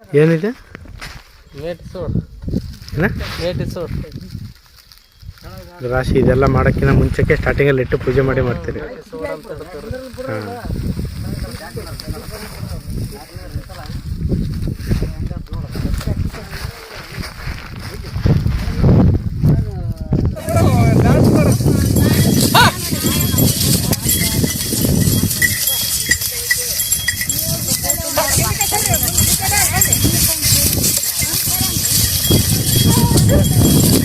ಏನಿದೆ? ರಾಶಿ ಇದೆಲ್ಲ ಮಾಡೋಕ್ಕಿಂತ ಮುಂಚೆಗೆ ಸ್ಟಾರ್ಟಿಂಗಲ್ಲಿ ಇಟ್ಟು ಪೂಜೆ ಮಾಡಿ ಮಾಡ್ತೀರಿ. ಹಾಂ. Yeah.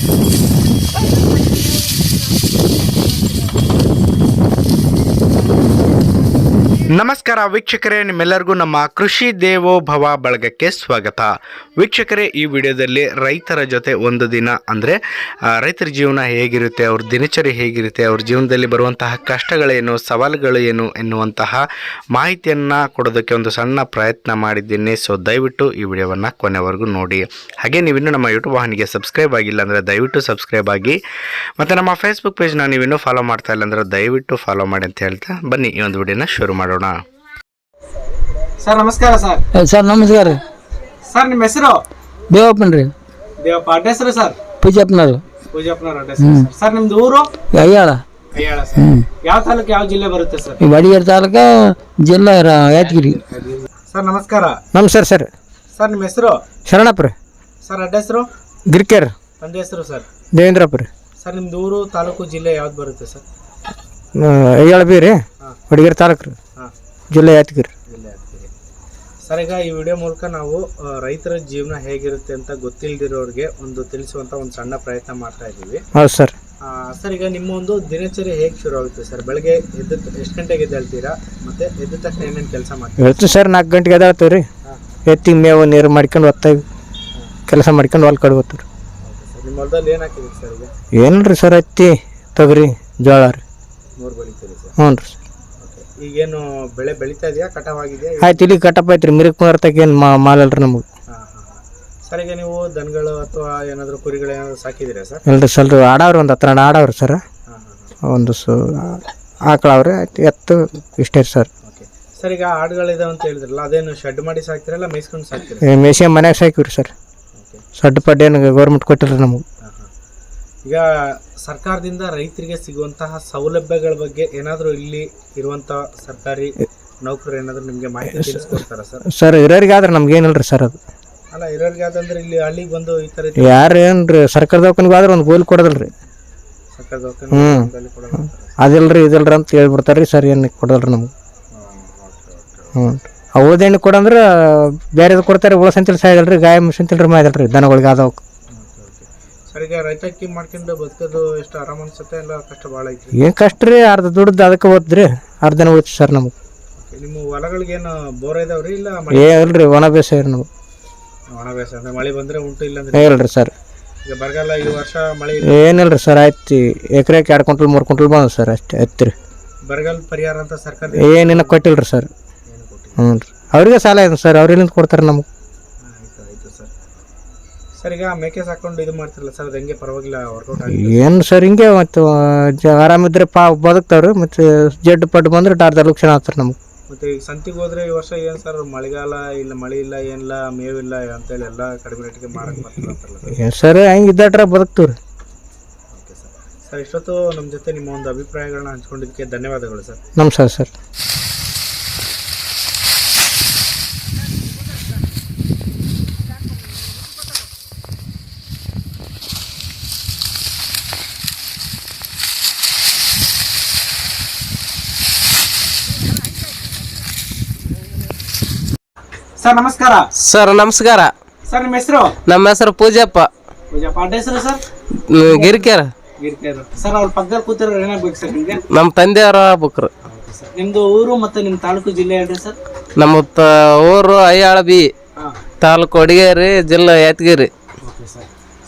ನಮಸ್ಕಾರ ವೀಕ್ಷಕರೇ, ನಿಮ್ಮೆಲ್ಲರಿಗೂ ನಮ್ಮ ಕೃಷಿ ದೇವೋಭವ ಬಳಗಕ್ಕೆ ಸ್ವಾಗತ. ವೀಕ್ಷಕರೇ, ಈ ವಿಡಿಯೋದಲ್ಲಿ ರೈತರ ಜೊತೆ ಒಂದು ದಿನ ಅಂದರೆ ರೈತರ ಜೀವನ ಹೇಗಿರುತ್ತೆ, ಅವ್ರ ದಿನಚರಿ ಹೇಗಿರುತ್ತೆ, ಅವ್ರ ಜೀವನದಲ್ಲಿ ಬರುವಂತಹ ಕಷ್ಟಗಳೇನು ಸವಾಲುಗಳು ಏನು ಎನ್ನುವಂತಹ ಮಾಹಿತಿಯನ್ನು ಕೊಡೋದಕ್ಕೆ ಒಂದು ಸಣ್ಣ ಪ್ರಯತ್ನ ಮಾಡಿದ್ದೀನಿ. ಸೊ ದಯವಿಟ್ಟು ಈ ವಿಡಿಯೋವನ್ನು ಕೊನೆವರೆಗೂ ನೋಡಿ. ಹಾಗೆ ನೀವಿನ್ನೂ ನಮ್ಮ ಯೂಟ್ಯೂಬ್ ವಾಹಿನಿಗೆ ಸಬ್ಸ್ಕ್ರೈಬ್ ಆಗಿಲ್ಲ ಅಂದರೆ ದಯವಿಟ್ಟು ಸಬ್ಸ್ಕ್ರೈಬ್ ಆಗಿ. ಮತ್ತು ನಮ್ಮ ಫೇಸ್ಬುಕ್ ಪೇಜ್ನ ನೀವಿನ್ನೂ ಫಾಲೋ ಮಾಡ್ತಾ ಇಲ್ಲ ಅಂದರೆ ದಯವಿಟ್ಟು ಫಾಲೋ ಮಾಡಿ ಅಂತ ಹೇಳ್ತಾ ಬನ್ನಿ ಈ ಒಂದು ವಿಡಿಯೋನ ಶುರು ಮಾಡೋಣ. ಸರ್ ನಮಸ್ಕಾರ ಸರ್. ಸರ್ ನಮಸ್ಕಾರ. ರೀ ಸರ್ ನಿಮ್ಮ ಹೆಸರು? ದೇವಪ್ಪನ್ ರೀ ದೇವಪ್ಪ ಅಡ್ರೆಸ್ ರೀ ಸರ್. ಪೂಜಪ್ಪನವ್ರು. ಪೂಜಪ್ಪನವ್ರ ಅಡ್ರೆಸ್ ಸರ್. ನಿಮ್ದು ಊರು? ಅಯ್ಯಾಳ. ಅಯ್ಯಾಳ ಸರ್. ಯಾವ ತಾಲೂಕು ಯಾವ ಜಿಲ್ಲೆ ಬರುತ್ತೆ ಸರ್? ಈ ಬಡಿಗೇರಿ ಜಿಲ್ಲೆ ಜಿಲ್ಲಾ ರ- ಯಾದಗಿರಿ. ಸರ್ ನಮಸ್ಕಾರ. ನಮಸ್ಕಾರ ಸರ್. ಸರ್ ನಿಮ್ಮ ಹೆಸರು? ಶರಣಪ್ಪ ರೀ. ಸರ್ ಅಡ್ಡ ಹೆಸರು ಗಿರ್ಕೇರ್. ತಂದೆ ಹೆಸರು ಸರ್. ದೇವೇಂದ್ರಪ್ಪ ರೀ. ಸರ್ ನಿಮ್ದು ಊರು ತಾಲೂಕು ಜಿಲ್ಲೆ ಯಾವ್ದು ಬರುತ್ತೆ ಸರ್? ಅಯ್ಯಾಳ ಬಿ ರೀ. ಹಾಂ. ತಾಲೂಕು ರೀ. ಜಿಲ್ಲಾ ಯಾದಗಿರಿ ಜಿಲ್ಲೆ ಆಗ್ತೀರಿ ಸರ್ ಈಗ ಈ ವಿಡಿಯೋ ಮೂಲಕ ನಾವು ಆ, ರೈತರ ಜೀವನ ಹೇಗಿರುತ್ತೆ ಅಂತ ಗೊತ್ತಿಲ್ಲದಿರೋರಿಗೆ ಒಂದು ತಿಳಿಸುವಂತ ಒಂದು ಸಣ್ಣ ಪ್ರಯತ್ನ ಮಾಡ್ತಾ ಇದ್ದೀವಿ. ಹೌದು ಸರ್. ಆ, ಸರ್ ಈಗ ನಿಮ್ಮ ಒಂದು ದಿನಚರಿ ಹೇಗೆ ಶುರು ಆಗುತ್ತೆ ಸರ್? ಬೆಳಗ್ಗೆ ಎದ್ದ ಎಷ್ಟು ಗಂಟೆಗೆ ಎದ್ದೇಳ್ತೀರಾ? ಮತ್ತೆ ಎದ್ದ ತಕ್ಷಣ ಏನೇನು ಕೆಲಸ ಮಾಡ್ತೀರಾ? ಹೇಳ್ತೀವಿ ಸರ್ ನಾಲ್ಕು ಗಂಟೆಗೆ ಎದಾಳ್ತೀವಿ ರೀ ಎತ್ತಿ ಎತ್ತಿಗೆ ಮೇವು ನೀರು ಮಾಡ್ಕೊಂಡು ಒತ್ತಾಗಿ ಕೆಲಸ ಮಾಡ್ಕೊಂಡು ಹೊಲ್ ಕಡೆ ಸರ್ ನಿಮ್ಮ ಹೊಲದಲ್ಲಿ ಏನು ಹಾಕಿದ್ದೀರಿ ಸರ್ ಈಗ? ಏನಿಲ್ಲ ರೀ ಸರ್ ಹತ್ತಿ ತೊಗರಿ ಜೋಳ ರೀ. ಮೂರು ಬೆಳಿತೀರಿ ಸರ್. ಹ್ಞೂ ರೀ ಈಗೇನು ಬೆಳೆ ಬೆಳಿತಾ ಇದೆಯಾ? ಕಟಾವಾಗಿದೆಯಾ? ಆಯ್ತು ಇಲ್ಲಿ ಕಟಪ್ ಐತ್ರಿ ಮಿರಿಕ್ ಕುಂದರ್ತಕ್ಕೆ ಏನು ಮಾಲ್ ರೀ ನಮಗೆ. ಸರ್ ಈಗ ನೀವು ದನಗಳು ಅಥವಾ ಏನಾದರೂ ಕುರಿಗಳು ಏನಾದರೂ ಸಾಕಿದ್ದೀರಾ ಸರ್? ಇಲ್ರಿ ಸ್ವಲ್ಪ ಆಡವ್ರಿ ಒಂದು ಹತ್ರ ಆಡವ್ರಿ ಸರ್. ಒಂದು ಸು ಆಕಳವ್ರಿ ಆಯ್ತು ಎತ್ತು ಇಷ್ಟೇ ರೀ ಸರ್. ಓಕೆ. ಸರ್ ಈಗ ಆಡುಗಳಿದಾವೆ ಅಂತ ಹೇಳಿದ್ರಲ್ಲ ಅದೇನು ಶೆಡ್ ಮಾಡಿ ಸಾಕ್ತಿರಲ್ಲ ಮೇಯ್ಸ್ಕೊಂಡು ಸಾಕ್ತಿರ? ಮೇಸಿಯ ಮನ್ಯಾಗ ಸಾಕಿವ್ರಿ ಸರ್. ಸಡ್ಡು ಪಡ್ಡು ಏನು ಗೌರ್ಮೆಂಟ್ ಕೊಟ್ಟಿಲ್ರಿ ನಮಗೆ. ಈಗ ಸರ್ಕಾರದಿಂದ ರೈತರಿಗೆ ಸಿಗುವಂತಹ ಸೌಲಭ್ಯಗಳ ಬಗ್ಗೆ ಏನಾದರೂ ಇಲ್ಲಿ ಇರುವಂಥ ಸರ್ಕಾರಿ ನೌಕರರು ಏನಾದರೂ ನಿಮಗೆ ಮಾಹಿತಿ ತಿಳಿಸ್ಕೊಡ್ತಾರಾ ಸರ್? ಸರ್ ಇರೋರಿಗೆ ಆದ್ರೆ ನಮ್ಗೆ ಏನಿಲ್ರಿ ಸರ್ ಅದು. ಅಲ್ಲ ಇರೋರಿಗೆ ಆದ್ರೆ ಇಲ್ಲಿ ಹಳ್ಳಿಗೆ ಬಂದು ಈ ಥರ ಇದ್ರೆ ಯಾರು ಏನ್ರಿ ಸರ್ಕಾರ ದವಾಖಾನಿಗೆ ಆದ್ರೆ ಒಂದು ಗೋಲ್ ಕೊಡೋದಲ್ರಿ. ಸರ್ಕಾರ ದವಾಖಾನೆ ಅಲ್ಲಿ ರೀ ಅಂತಾರೆ. ಅದಿಲ್ರಿ ಇದಿಲ್ರಿ ಅಂತ ಹೇಳ್ಬಿಡ್ತಾರೆ ರೀ ಸರ್ ಏನು ಕೊಡಲ್ರಿ ನಮ್ಗೆ. ಹ್ಞೂ ಹೌದೇನು ಕೊಡಂದ್ರೆ ಬೇರೆದು ಕೊಡ್ತಾರೆ ಉಳಸಂತಿಲ್ ಸಾಯ್ದಲ್ರಿ ಗಾಯ ಮಿಸ್ ಅಂತೇಳಿ ಮಾಯ್ದಲ್ರಿ ದನಗಳಿಗೆ ಆದವಕ್ಕೆ ಸರ್ ಈಗ ರೈತಕ್ಕಿ ಮಾಡ್ಕೊಂಡು ಬದುಕೋದು ಎಷ್ಟು ಆರಾಮ ಅನ್ಸುತ್ತೆ ಎಲ್ಲ ಕಷ್ಟ ಭಾಳ ಐತ್ರಿ. ಏನು ಕಷ್ಟ ರೀ ಅರ್ಧ ದುಡ್ದು ಅದಕ್ಕೆ ಓದ್ರಿ ಅರ್ಧನ ಹೋಯ್ತು ಸರ್ ನಮಗೆ. ನಿಮ್ಮ ಹೊಲಗಳಿಗೇನು ಬೋರ್ ಇದಾವ್ರಿ ಇಲ್ಲ ಮಳೆ? ಏ ಇಲ್ರಿ ಒಣ ಬೇಸಾಯ ರೀ ನಾವು ಒಣ ಬೇಸಾಯ ಅಂದ್ರೆ ಮಳೆ ಬಂದ್ರೆ ಉಂಟು ಇಲ್ಲ ಅಂದ್ರೆ ಇಲ್ರಿ ಸರ್. ಈಗ ಬರಗಾಲ ಈ ವರ್ಷ ಮಳೆ ಏನಿಲ್ಲ ಏನಿಲ್ರಿ ಸರ್ ಆಯ್ತು. ಎಕರೆಗೆ ಎರಡು ಕ್ವಿಂಟಲ್ ಮೂರು ಕ್ವಿಂಟಲ್ ಬಂದ ಸರ್ ಅಷ್ಟೇ ಹತ್ತಿರಿ ಬರಗಾಲ ಪರಿಹಾರ ಅಂತ ಸರ್ಕಾರ ಏನಿನ್ನ ಕೊಟ್ಟಿಲ್ರಿ ಸರ್. ಏನು ಕೊಟ್ಟಿಲ್ಲ. ಹ್ಞೂ ರೀ ಅವ್ರಿಗೆ ಸಾಲ ಇದೆ ಸರ್ ಅವ್ರಿಂದ ಕೊಡ್ತಾರೆ ನಮಗೆ? ಆಯ್ತು ಆಯ್ತು ಸರ್ ಈಗ ಮೇಕೆ ಸಾಕೊಂಡು ಇದು ಮಾಡ್ತಿರಲ್ಲ ಸರ್ ಅದು ಹೆಂಗೆ? ಪರವಾಗಿಲ್ಲ ವರ್ಕೌಟ್ ಆಗಿ ಏನು ಸರ್ ಹಿಂಗೆ ಮತ್ತು ಜ ಆರಾಮಿದ್ರೆ ಪಾ ಬದುಕ್ತಾವ್ರಿ ಮತ್ತು ಜಡ್ಡು ಪಡ್ಡು ಬಂದ್ರೆ ಟಾರ್ ಲಕ್ಷಣ ಆಗ್ತಾರೆ ನಮ್ಗೆ. ಮತ್ತೆ ಈಗ ಸಂತಿಗೆ ಹೋದ್ರೆ ಈ ವರ್ಷ ಏನ್ ಸರ್ ಮಳೆಗಾಲ ಇಲ್ಲ ಮಳೆ ಇಲ್ಲ ಏನಿಲ್ಲ ಮೇವಿಲ್ಲ ಅಂತೇಳಿ ಎಲ್ಲ ಕಡಿಮೆ ರೇಟ್ಗೆ ಮಾರಕ್ ಬರ್ತಾರಂತಲ್ಲ ಸರ್. ಏನು ಸರ್ ಹೆಂಗೆ ಇದ್ದಾಟ್ರೆ ಬದುಕ್ತೀವ್ರಿ. Okay sir. ಸರ್ ಇಷ್ಟೊತ್ತು ನಮ್ಮ ಜೊತೆ ನಿಮ್ಮ ಒಂದು ಅಭಿಪ್ರಾಯಗಳನ್ನ ಹಂಚ್ಕೊಂಡಿದ್ದಕ್ಕೆ ಧನ್ಯವಾದಗಳು ಸರ್. ನಮಸ್ಕಾರ ಸರ್. ಸರ್ ನಮಸ್ಕಾರ. ಸರ್ ನಮಸ್ಕಾರ. ಸರ್ ನಿಮ್ಮ ಹೆಸರು? ನಮ್ಮ ಹೆಸರು ಪೂಜಪ್ಪ. ಪೂಜಪ್ಪ. ಪಾಂಡೆ ಹೆಸರು ಸರ್? ಗಿರಿಕೆರ. ಸರ್ ಅವ್ರ ಪಕ್ಕದಲ್ಲಿ ಕೂತಿರೋ ಏನಾಗ್ಬೇಕು ಸರ್ ನಿಮಗೆ? ನಮ್ಮ ತಂದೆಯವರ ಬುಕ್ರು ನಿಮ್ದು ಊರು ಮತ್ತೆ ನಿಮ್ಮ ತಾಲೂಕು ಜಿಲ್ಲೆ ಹೇಳ್ರಿ ಸರ್? ನಮ್ಮ ತ ಊರು ಅಯ್ಯಾಳ ಬಿ ತಾಲೂಕು ಅಡಿಗೇರಿ ಜಿಲ್ಲಾ ಯಾದಗಿರಿ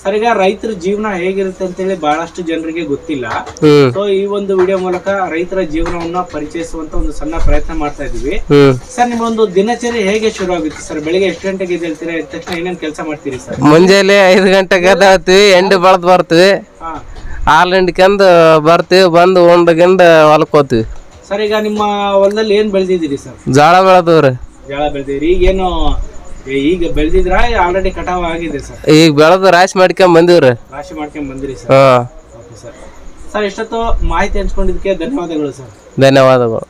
ಸರ್ ಈಗ ರೈತರ ಜೀವನ ಹೇಗಿರುತ್ತೆ ಅಂತ ಹೇಳಿ ಬಹಳಷ್ಟು ಜನರಿಗೆ ಗೊತ್ತಿಲ್ಲ. ಸೊ ಈ ಒಂದು ವಿಡಿಯೋ ಮೂಲಕ ರೈತರ ಜೀವನವನ್ನ ಪರಿಚಯಿಸುವಂತ ಒಂದು ಸಣ್ಣ ಪ್ರಯತ್ನ ಮಾಡ್ತಾ ಇದೀವಿ ಸರ್ ನಿಮ್ಮ ಒಂದು ದಿನಚರಿ ಹೇಗೆ ಶುರು ಆಗುತ್ತೆ? ಸರ್ ಬೆಳಿಗ್ಗೆ ಎಷ್ಟು ಗಂಟೆಗೆ ಎದ್ದೇಳ್ತೀರಾ? ಎದ್ದ ತಕ್ಷಣ ಏನೇನ್ ಕೆಲಸ ಮಾಡ್ತೀರಿ ಸರ್ ಮುಂಜಾನೆ ಐದು ಗಂಟೆಗೆ ಎದ್ದಾಳ್ತೀವಿ ಎಂಡು ಬಳದ್ ಬರ್ತೀವಿ. ಹಾಲು ಹಿಂಡ್ಕೊಂಡು ಬರ್ತೀವಿ ಬಂದು ಒಂದು ಹೊಲಕ್ಕೆ ಹೋಗ್ತೀವಿ. ಸರ್ ಈಗ ನಿಮ್ಮ ಹೊಲದಲ್ಲಿ ಏನ್ ಬೆಳೆದಿದ್ದೀರಿ ಸರ್ ಜೋಳ ಬೆಳೆದವ್ರಿ. ಜೋಳ ಬೆಳೆದಿರಿ ಈಗೇನು ಈಗ ಬೆಳೆದಿದ್ರ ಆಲ್ರೆಡಿ ಕಟಾವ್ ಆಗಿದೆ ಸರ್. ಈಗ ಬೆಳೆದ ರಾಶಿ ಮಾಡ್ಕೊಂಡ್ ಬಂದಿವ್ರಿ. ರಾಶಿ ಮಾಡ್ಕೊಂಡ್ ಬಂದಿರಿ ಸರ್. ಹಾ. Okay sir. ಸರ್ ಎಷ್ಟೊತ್ತು ಮಾಹಿತಿ ಹಂಚ್ಕೊಂಡಿದ್ದಕ್ಕೆ ಧನ್ಯವಾದಗಳು ಸರ್. ಧನ್ಯವಾದಗಳು.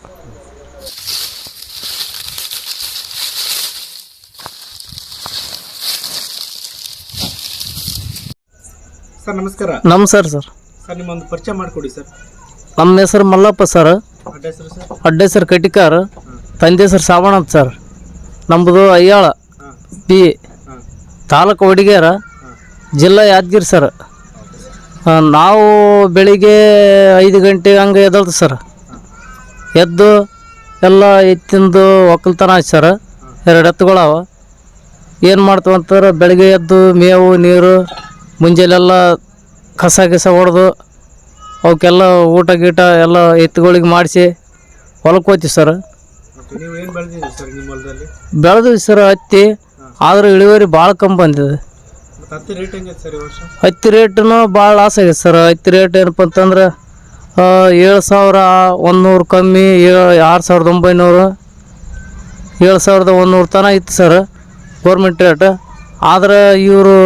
ಸರ್ ನಮಸ್ಕಾರ. ನಮ್ಮ ಸರ್. ಸರ್ ಸರ್ ನಿಮ್ಮೊಂದು ಪರಿಚಯ ಮಾಡಿಕೊಡಿ ಸರ್. ನಮ್ಮ ಹೆಸರು ಮಲ್ಲಪ್ಪ ಸರ್. ಅಡ್ಡ ಹೆಸರು ಸರ್? ಅಡ್ಡ ಹೆಸರು ಕಟಿಕಾರ್ ತಂದೆ ಸರ್ ಸಾವಣ ಅಂತ ಸರ್. ನಮ್ಮದು ಅಯ್ಯಾಳ. ಪಿ ತಾಲೂಕು ವಡಿಗೇರ ಜಿಲ್ಲಾ ಯಾದಗಿರಿ ಸರ್. ನಾವು ಬೆಳಿಗ್ಗೆ ಐದು ಗಂಟೆ ಹಂಗೆ ಎದ್ದು ಸರ್. ಎದ್ದು ಎಲ್ಲ ಎತ್ತಿಂದು ಒಕ್ಕಲ್ತನ ಆಯ್ತು ಸರ್. ಎರಡು ಎತ್ತುಗಳವ. ಏನು ಮಾಡ್ತೀವಿ ಅಂತಂದ್ರೆ ಬೆಳಗ್ಗೆ ಎದ್ದು ಮೇವು ನೀರು ಮುಂಜಾನೆಲ್ಲ ಕಸ ಗಿಸ ಹೊಡೆದು ಅವಕ್ಕೆಲ್ಲ ಊಟ ಗೀಟ ಎಲ್ಲ ಎತ್ತುಗಳಿಗೆ ಮಾಡಿಸಿ ಹೊಲಕ್ಕೆ ಹೋಗ್ತೀವಿ ಸರ್. ಬೆಳೆದ್ವಿ ಸರ್ ಹತ್ತಿ. ಆದ್ರೆ ಇಳುವರಿ ಭಾಳ ಕಮ್ಮಿ ಬಂದಿದೆ. ಹತ್ತಿ ರೇಟ್ ಹೆಂಗೈತೆ ಸರ್ ಈ ವರ್ಷ? ಹತ್ತಿ ರೇಟನು ಭಾಳ ಲಾಸ್ ಆಗೈತೆ ಸರ್. ಹತ್ತಿ ರೇಟ್ ಏನಪ್ಪ ಅಂತಂದ್ರೆ ಏಳು ಸಾವಿರ ಒಂದುನೂರು ಕಮ್ಮಿ ಏಳು ಆರು ಸಾವಿರದ ಒಂಬೈನೂರು ಏಳು ಸಾವಿರದ ಒಂದುನೂರು ತನ ಇತ್ತು ಸರ್ ಗೌರ್ಮೆಂಟ್ ರೇಟ್ ಆದ್ರೆ ಇವರು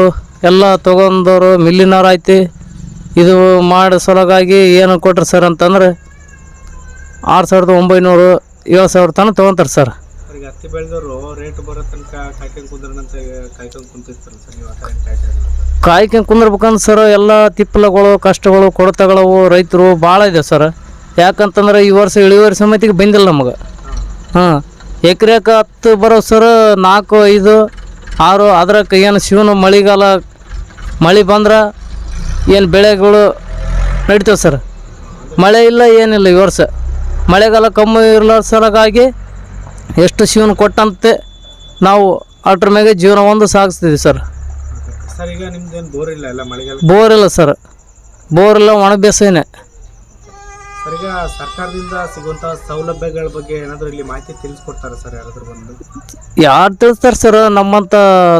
ಎಲ್ಲ ತೊಗೊಂಡವರು ಮಿಲ್ಲಿನವ್ರು ಐತಿ. ಇದು ಮಾಡೋ ಸೊಲಗಾಗಿ ಏನು ಕೊಟ್ರು ಸರ್ ಅಂತಂದ್ರೆ ಆರು ಸಾವಿರದ ಒಂಬೈನೂರು ಏಳು ಸಾವಿರ ತನಕ ತೊಗೊಂತಾರೆ ಸರ್. ಈಗ ಹತ್ತಿ ಬೆಳೆದವರು ರೇಟ್ ಬರೋ ತನಕ ಕಾಯ್ಕೊಂಡು ಕುಂದ್ರಂತ ಕಾಯ್ಕೊಂಡು ಕುಂತಿರ್ತಾರೆ ಸರ್ ನೀವು ಆ ಕಾಯ್ಕೊಂಡು ಸರ್, ಎಲ್ಲ ತಿಪ್ಪಲಗಳು, ಕಷ್ಟಗಳು, ಕೊಡತಗಳವು ರೈತರು ಭಾಳ ಇದೆ ಸರ್. ಯಾಕಂತಂದ್ರೆ ಈ ವರ್ಷ ಇಳುವರಿ ಸಮಿತಿಗೆ ಬಂದಿಲ್ಲ ನಮಗೆ. ಹಾಂ, ಎಕರೆಕ ಹತ್ತು ಬರೋ ಸರ್, ನಾಲ್ಕು, ಐದು, ಆರು, ಅದ್ರಕ್ಕೆ ಏನು ಶಿವನ ಮಳೆಗಾಲ, ಮಳೆ ಬಂದ್ರೆ ಏನು ಬೆಳೆಗಳು ನಡೀತಾವೆ ಸರ್? ಮಳೆ ಇಲ್ಲ, ಏನಿಲ್ಲ ಈ ವರ್ಷ. ಮಳೆಗಾಲ ಕಮ್ಮಿ ಇರಲಾರ ಸಲುವಾಗಿ ಎಷ್ಟು ಶಿವನ ಕೊಟ್ಟಂತೆ ನಾವು ಅದ್ರ ಮ್ಯಾಗೆ ಜೀವನ ಒಂದು ಸಾಗಿಸ್ತೀವಿ ಸರ್. ಸರ್ ಈಗ ನಿಮ್ದೇನು ಬೋರ್ ಇಲ್ಲ ಎಲ್ಲ ಮಳೆಗಾಲ? ಬೋರ್ ಇಲ್ಲ ಸರ್. ಬೋರ್ ಇಲ್ಲ ಒಣ ಬೇಸಾಯನೇ ಸರ್ ಈಗ ಸರ್ಕಾರದಿಂದ ಸಿಗುವಂತಹ ಸೌಲಭ್ಯಗಳ ಬಗ್ಗೆ ಏನಾದರೂ ಇಲ್ಲಿ ಮಾಹಿತಿ ತಿಳಿಸ್ಕೊಡ್ತಾರೆ ಸರ್ ಯಾರಾದರೂ ಬಂದು? ಯಾರು ತಿಳಿಸ್ತಾರೆ ಸರ್ ನಮ್ಮಂಥ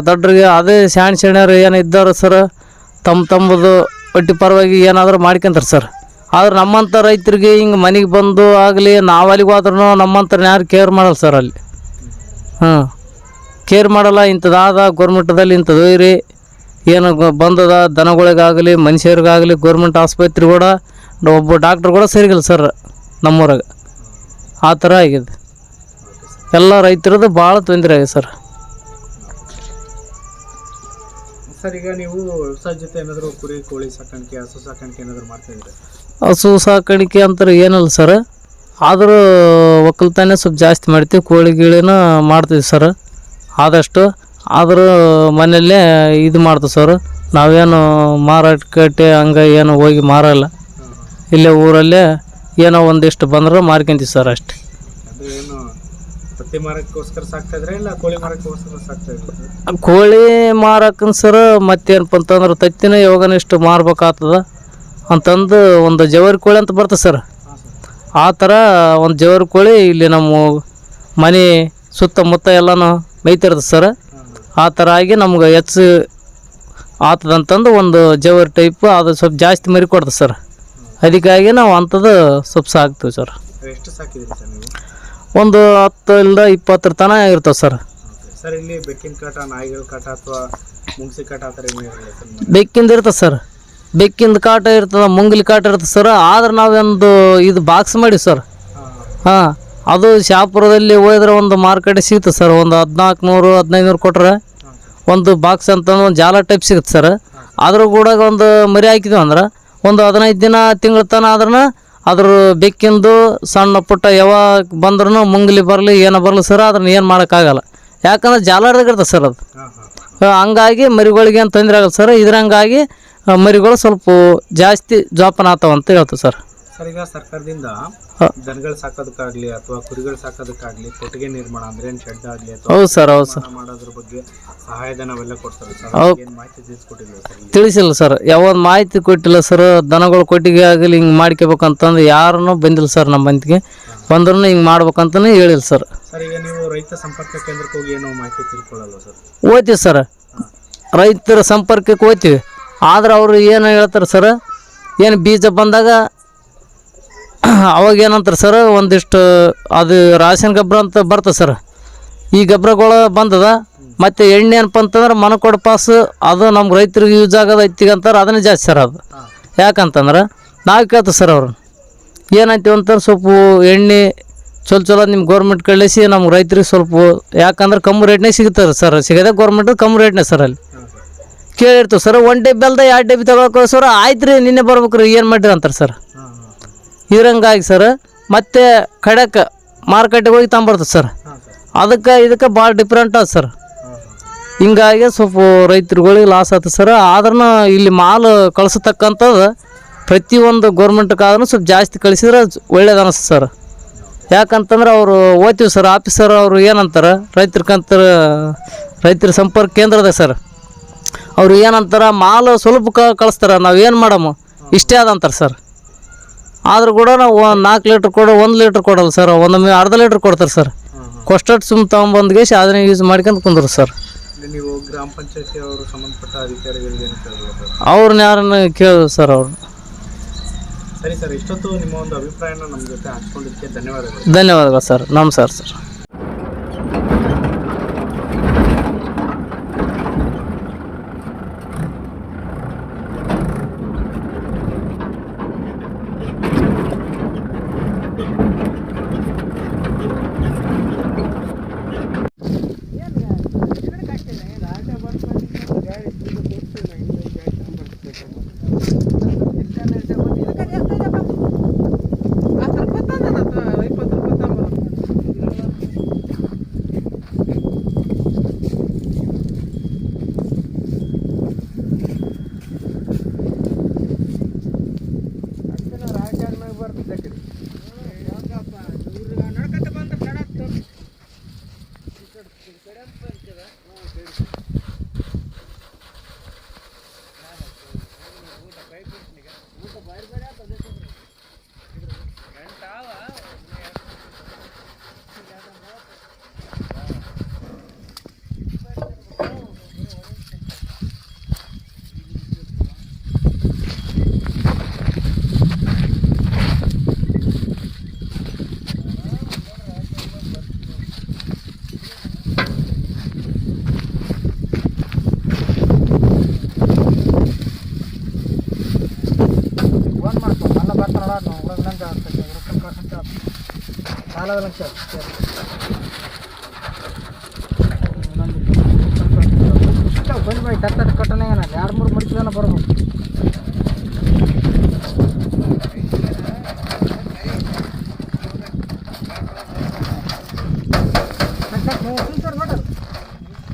ದೊಡ್ಡರಿಗೆ ಅದೇ ಶಾಣ್ ಶಾಣ್ಯರು ಏನು ಇದ್ದಾರೆ ಸರ್ ತಮ್ಮ ತಮ್ಮದು ಒಟ್ಟಿ ಪರವಾಗಿ ಏನಾದರೂ ಮಾಡ್ಕೊಂತಾರೆ ಸರ್. ಆದ್ರೆ ನಮ್ಮಂಥ ರೈತರಿಗೆ ಹಿಂಗೆ ಮನೆಗೆ ಬಂದು ಆಗಲಿ, ನಾವು ಅಲ್ಲಿಗೆ ಹೋದ್ರೂ ಯಾರು ಕೇರ್ ಮಾಡಲ್ಲ ಸರ್ ಅಲ್ಲಿ. ಹಾಂ ಕೇರ್ ಮಾಡಲ್ಲ ಇಂಥದ್ದಾದ ಗೌರ್ಮೆಂಟದಲ್ಲಿ ಇಂಥದ್ದು ಇರಿ. ಏನು ಬಂದದ ದನಗಳಿಗಾಗಲಿ, ಮನುಷ್ಯರಿಗಾಗಲಿ ಗೌರ್ಮೆಂಟ್ ಆಸ್ಪತ್ರೆ ಕೂಡ, ಒಬ್ಬ ಡಾಕ್ಟ್ರ್ ಕೂಡ ಸರಿಗಿಲ್ಲ ಸರ್ ನಮ್ಮೂರಾಗ. ಆ ಥರ ಆಗಿದೆ. ಎಲ್ಲ ರೈತರದ್ದು ಭಾಳ ತೊಂದರೆ ಆಗಿದೆ ಸರ್ ಸರ್ ಈಗ ನೀವು ಜೊತೆ ಏನಾದರೂ ಕುರಿ ಕೋಳಿ ಸಾಕಾಣಿಕೆ ಹಸು ಸಾಕಾಣಿಕೆ ಏನಾದರೂ ಮಾಡ್ತಾ ಇದ್ರೆ ಹಸು ಸಾಕಾಣಿಕೆ ಅಂತಾರೆ ಏನಲ್ಲ ಸರ್. ಆದರೂ ಒಕ್ಕಲ್ತಾನೆ ಸ್ವಲ್ಪ ಜಾಸ್ತಿ ಮಾಡ್ತೀವಿ ಕೋಳಿ ಗೀಳಿನ ಮಾಡ್ತೀವಿ ಸರ್. ಆದಷ್ಟು ಆದರೂ ಮನೆಯಲ್ಲೇ ಇದು ಮಾಡ್ತೀವಿ ಸರ್. ನಾವೇನು ಮಾರಾಟಕ್ಕೆ ಹಂಗೆ ಏನು ಹೋಗಿ ಮಾರಲ್ಲ. ಇಲ್ಲೇ ಊರಲ್ಲೇ ಏನೋ ಒಂದಿಷ್ಟು ಬಂದ್ರೆ ಮಾರ್ಕೊಂತೀವಿ ಸರ್ ಅಷ್ಟೇ. ಏನು ತತ್ತಿ ಮಾರಕ್ಕೋಸ್ಕರ ಸಾಕ್ತಾ ಇದ್ರೆ ಇಲ್ಲ ಕೋಳಿ ಮಾರಕ್ಕೋಸ್ಕರ ಸಾಕ್ತಾ ಇದ್ರೆ? ಕೋಳಿ ಮಾರಕ್ಕನ್ ಸರ್ ಮತ್ತೇನಪ್ಪ ಅಂತಂದ್ರೆ ತತ್ತಿನ ಯೋಗನ ಇಷ್ಟು ಮಾರ್ಬೇಕಾಗ್ತದ. ಅಂತಂದು ಒಂದು ಜವರಿ ಕೋಳಿ ಅಂತ ಬರ್ತದೆ ಸರ್. ಆ ಥರ ಒಂದು ಜವರಿ ಕೋಳಿ ಇಲ್ಲಿ ನಮ್ಮ ಮನೆ ಸುತ್ತಮುತ್ತ ಎಲ್ಲನೂ ಮೇಯ್ತಿರ್ತದೆ ಸರ್. ಆ ಥರ ಆಗಿ ನಮ್ಗೆ ಹೆಚ್ಚು ಆತದಂತಂದು ಒಂದು ಜವರಿ ಟೈಪ್ ಅದು ಸ್ವಲ್ಪ ಜಾಸ್ತಿ ಮರಿ ಕೊಡ್ತದೆ ಸರ್. ಅದಕ್ಕಾಗಿ ನಾವು ಅಂಥದ್ದು ಸ್ವಲ್ಪ ಸಾಕ್ತೀವಿ ಸರ್. ಎಷ್ಟು ಸರ್ ನೀವು? ಒಂದು ಹತ್ತರಿಂದ ಇಪ್ಪತ್ತರ ತನಕ ಇರ್ತವೆ ಸರ್. ಸರ್ ಇಲ್ಲಿ ಬೆಕ್ಕಿನ ಕಾಟ ನಾಯಿಗಳ ಕಾಟ ಅಥವಾ ಮುಂಗ್ಸಿ ಕಾಟ ಆ ಥರ ಏನೂ ಇರಲ್ಲ ಸರ್? ಬೆಕ್ಕಿಂದ ಇರ್ತದೆ ಸರ್. ಬೆಕ್ಕಿಂದ ಕಾಟ ಇರ್ತದೆ ಮುಂಗ್ಲಿ ಕಾಟ ಇರ್ತದೆ ಸರ್. ಆದ್ರೆ ನಾವೊಂದು ಇದು ಬಾಕ್ಸ್ ಮಾಡಿ ಸರ್. ಹಾಂ. ಅದು ಶಾಪುರದಲ್ಲಿ ಹೋದ್ರೆ ಒಂದು ಮಾರ್ಕೆಟ್ ಸಿಗುತ್ತೆ ಸರ್. ಒಂದು ಹದಿನಾಲ್ಕು ನೂರು ಹದಿನೈದು ನೂರು ಕೊಟ್ರೆ ಒಂದು ಬಾಕ್ಸ್ ಅಂತ ಒಂದು ಜಾಲ ಟೈಪ್ ಸಿಗುತ್ತೆ ಸರ್. ಅದ್ರ ಕೂಡ ಒಂದು ಮರಿ ಹಾಕಿದ್ವಿ ಅಂದ್ರೆ ಒಂದು ಹದಿನೈದು ದಿನ ತಿಂಗಳ ತನ ಆದ್ರೂ ಅದ್ರ ಬೆಕ್ಕಿಂದು ಸಣ್ಣ ಪುಟ್ಟ ಯಾವಾಗ ಬಂದ್ರೂ ಮುಂಗ್ಲಿ ಬರಲಿ ಏನೋ ಬರಲಿ ಸರ್ ಅದನ್ನ ಏನು ಮಾಡೋಕ್ಕಾಗಲ್ಲ. ಯಾಕಂದ್ರೆ ಜಾಲದಾಗ ಇರ್ತದೆ ಸರ್ ಅದು. ಹಂಗಾಗಿ ಮರಿಗಳಿಗೆ ಏನು ತೊಂದರೆ ಆಗಲ್ಲ ಸರ್. ಇದ್ರಂಗಾಗಿ ಮರಿಗಳು ಸ್ವಲ್ಪ ಜಾಸ್ತಿ ಜೋಪಾನ ಆತವಂತ ಅಂತ ಹೇಳ್ತೀವಿ ಸರ್. ಸರ್ ಈಗ ಸರ್ಕಾರದಿಂದ. ದನಗಳು ಸಾಕೋದಕ್ಕಾಗ್ಲಿ ಅಥವಾ ಕುರಿಗಳು ಸಾಕೋದಕ್ಕಾಗ್ಲಿ ಕೊಟ್ಟಿಗೆ ನಿರ್ಮಾಣ ಅಂದ್ರೆ ಶೆಡ್ ಆಗಲಿ ಅಥವಾ ಹೌದು ಸರ್ ಹೌದು ಸರ್. ಮಾಡೋದ್ರ ಬಗ್ಗೆ ಸಹಾಯಧನ ಅವೆಲ್ಲ ಕೊಡ್ತಾರೆ ಸರ್. ಹೌದ್. ಏನು ಮಾಹಿತಿ ತಿಳಿಸ್ಕೊಟ್ಟಿಲ್ಲ ಸರ್? ತಿಳಿಸಿಲ್ಲ ಸರ್. ಯಾವ್ದು ಮಾಹಿತಿ ಕೊಟ್ಟಿಲ್ಲ ಸರ್ ದನಗಳು ಕೊಟ್ಟಿಗೆ ಆಗಲಿ ಹಿಂಗೆ ಮಾಡ್ಕೋಬೇಕಂತಂದು ಯಾರೂ ಬಂದಿಲ್ಲ ಸರ್ ನಮ್ಮ ಬಂತಿಗೆ ಬಂದ್ರೂ ಹಿಂಗೆ ಮಾಡ್ಬೇಕಂತಲೂ ಹೇಳಿಲ್ಲ ಸರ್. ಸರ್ ಈಗ ನೀವು ರೈತ ಸಂಪರ್ಕ ಕೇಂದ್ರಕ್ಕೆ ಹೋಗಿ ಏನೋ ಮಾಹಿತಿ ತಿಳ್ಕೊಳ್ಳಲ್ಲ ಸರ್? ಹೋಗ್ತೀವಿ ಸರ್. ರೈತರ ಸಂಪರ್ಕಕ್ಕೆ ಹೋಗ್ತೀವಿ ಆದ್ರೆ ಅವರು ಏನು ಹೇಳ್ತಾರೆ ಸರ್ ಏನು ಬೀಜ ಬಂದಾಗ ಅವಾಗ ಏನಂತಾರೆ ಸರ್, ಒಂದಿಷ್ಟು ಅದು ರಾಸಾಯನ ಗೊಬ್ಬರ ಅಂತ ಬರ್ತದೆ ಸರ್. ಈ ಗೊಬ್ಬರಗಳು ಬಂದದ, ಮತ್ತು ಎಣ್ಣೆ ಏನಪ್ಪ ಅಂತಂದ್ರೆ ಮನಕೊಡ ಪಾಸ್ ಅದು ನಮ್ಮ ರೈತರಿಗೆ ಯೂಸ್ ಆಗೋದು ಐತಿಗೆ ಅಂತಾರೆ, ಅದನ್ನೇ ಜಾಸ್ತಿ ಸರ್ ಅದು. ಯಾಕಂತಂದ್ರೆ ನಾವು ಕೇಳ್ತೀವಿ ಸರ್ ಅವ್ರು. ಏನಂತೀವಿ ಅಂತಂದ್ರೆ ಸ್ವಲ್ಪ ಎಣ್ಣೆ ಚಲೋ ಚಲೋ ನಿಮ್ಮ ಗೌರ್ಮೆಂಟ್ ಕಳಿಸಿ, ನಮ್ಗೆ ರೈತರಿಗೆ ಸ್ವಲ್ಪ ಯಾಕಂದ್ರೆ ಕಮ್ಮಿ ರೇಟ್ನೇ ಸಿಗ್ತದೆ ಸರ್. ಸಿಗೋದೇ ಗೌರ್ಮೆಂಟ್ ಕಮ್ಮಿ ರೇಟ್ನೇ ಸರ್ ಅಲ್ಲಿ. ಕೇಳಿರ್ತೀವಿ ಸರ್ ಒನ್ ಡೇ ಬೆಲ್ದ ಎರಡು ಬಿ ತಗೊಳಕ್ಕೆ ಸರ್ ಆಯ್ತು ರೀ ನಿನ್ನೆ ಬರ್ಬೇಕು ರೀ ಏನು ಮಾಡಿರಿ ಅಂತಾರೆ ಸರ್. ಇದ್ರಂಗಾಗಿ ಸರ್ ಮತ್ತೆ ಖಡಕ್ ಮಾರ್ಕೆಟಿಗೆ ಹೋಗಿ ತಗೊಂಬರ್ತದೆ ಸರ್. ಅದಕ್ಕೆ ಇದಕ್ಕೆ ಭಾಳ ಡಿಫ್ರೆಂಟ್ ಅದ ಸರ್. ಹಿಂಗಾಗಿ ಸ್ವಲ್ಪ ರೈತರುಗಳಿಗೆ ಲಾಸ್ ಆಯ್ತು ಸರ್. ಆದ್ರೂ ಇಲ್ಲಿ ಮಾಲ್ ಕಳಿಸತಕ್ಕಂಥದ್ದು ಪ್ರತಿಯೊಂದು ಗೌರ್ಮೆಂಟ್ಗಾದ್ರೂ ಸ್ವಲ್ಪ ಜಾಸ್ತಿ ಕಳಿಸಿದ್ರೆ ಒಳ್ಳೇದು ಅನಿಸ್ತು ಸರ್. ಯಾಕಂತಂದ್ರೆ ಅವರು ಓದ್ತೀವಿ ಸರ್. ಆಫೀಸರ್ ಅವರು ಏನಂತಾರೆ? ರೈತರ್ಕಂತ ರೈತರ ಸಂಪರ್ಕ ಕೇಂದ್ರದ ಸರ್. ಅವರು ಏನಂತಾರೆ? ಮಾಲು ಸ್ವಲ್ಪ ಕ ಕಳಿಸ್ತಾರೆ. ನಾವು ಏನು ಮಾಡಮ್ಮ ಇಷ್ಟೇ ಅದಂತಾರೆ ಸರ್. ಆದ್ರೂ ಕೂಡ ನಾವು ಒಂದು ನಾಲ್ಕು ಲೀಟ್ರ್ ಕೊಡೋ ಒಂದು ಲೀಟ್ರ್ ಕೊಡಲ್ಲ ಸರ್ ಒಂದೊಮ್ಮೆ ಅರ್ಧ ಲೀಟ್ರ್ ಕೊಡ್ತಾರೆ ಸರ್ ಕೊಷ್ಟಟ್ಟು ಸುಮ್ಮ ತೊಗೊಂಬಂದ್ಗೇಸಿ ಅದನ್ನೇ ಯೂಸ್ ಮಾಡ್ಕೊಂಡು ಕುಂದ್ರು ಸರ್ ನೀವು ಗ್ರಾಮ ಪಂಚಾಯತಿ ಅವರು ಸಂಬಂಧಪಟ್ಟ ಅಧಿಕಾರಿಗಳಿಗೆ ಅವ್ರನ್ನ ಯಾರನ್ನ ಕೇಳಿದ್ರು ಸರ್ ಅವ್ರು. ಸರಿ ಸರ್ ಇಷ್ಟೊತ್ತು ನಿಮ್ಮ ಒಂದು ಅಭಿಪ್ರಾಯನ ನಮ್ಮ ಜೊತೆ ಹಂಚ್ಕೊಂಡಿದ್ದಕ್ಕೆ ಧನ್ಯವಾದಗಳು. ಧನ್ಯವಾದಗಳು ಸರ್ ನಮಸ್ಕಾರ ಸರ್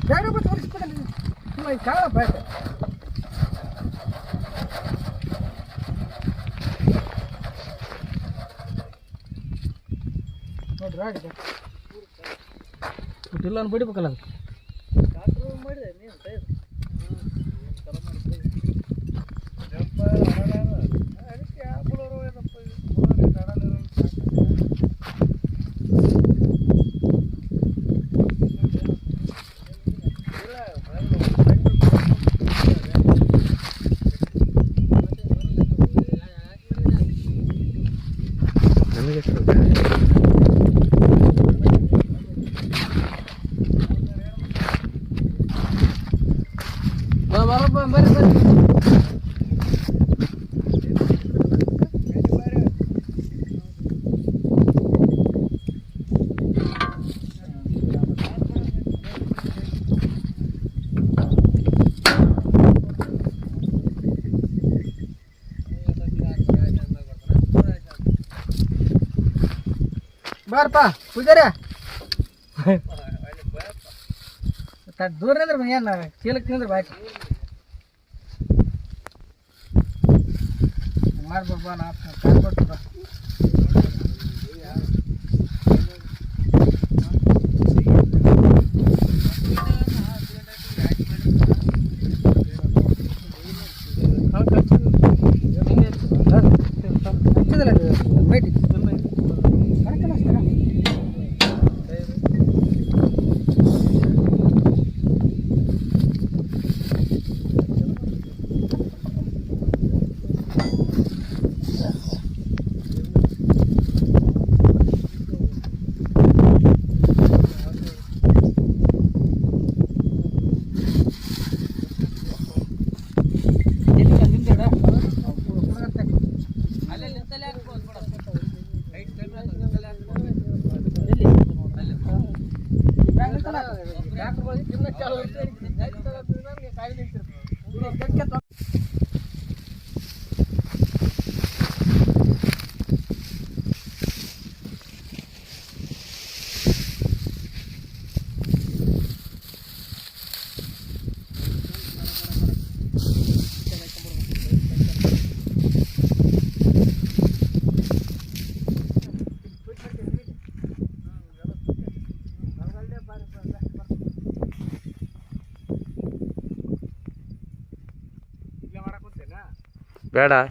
ಎರಡು ಮೂರು ಮಡಿಕೆ ಬರ್ಬೇಕು ಇಲ್ಲ ಬಿಡ್ಬೇಕಲ್ಲ ನಮಗೆ ಬಾರಪ್ಪ ಪೂಜಾರಿ ದೂರ ನಿಂದ್ರ ಏನು ಚೀಲಕ್ಕೆ ನಿಂದ್ರ ಬಾಕಿ ಮಾಡ್ಬಪ್ಪ ನಾ ಕಾಲ್ বেড়ায়।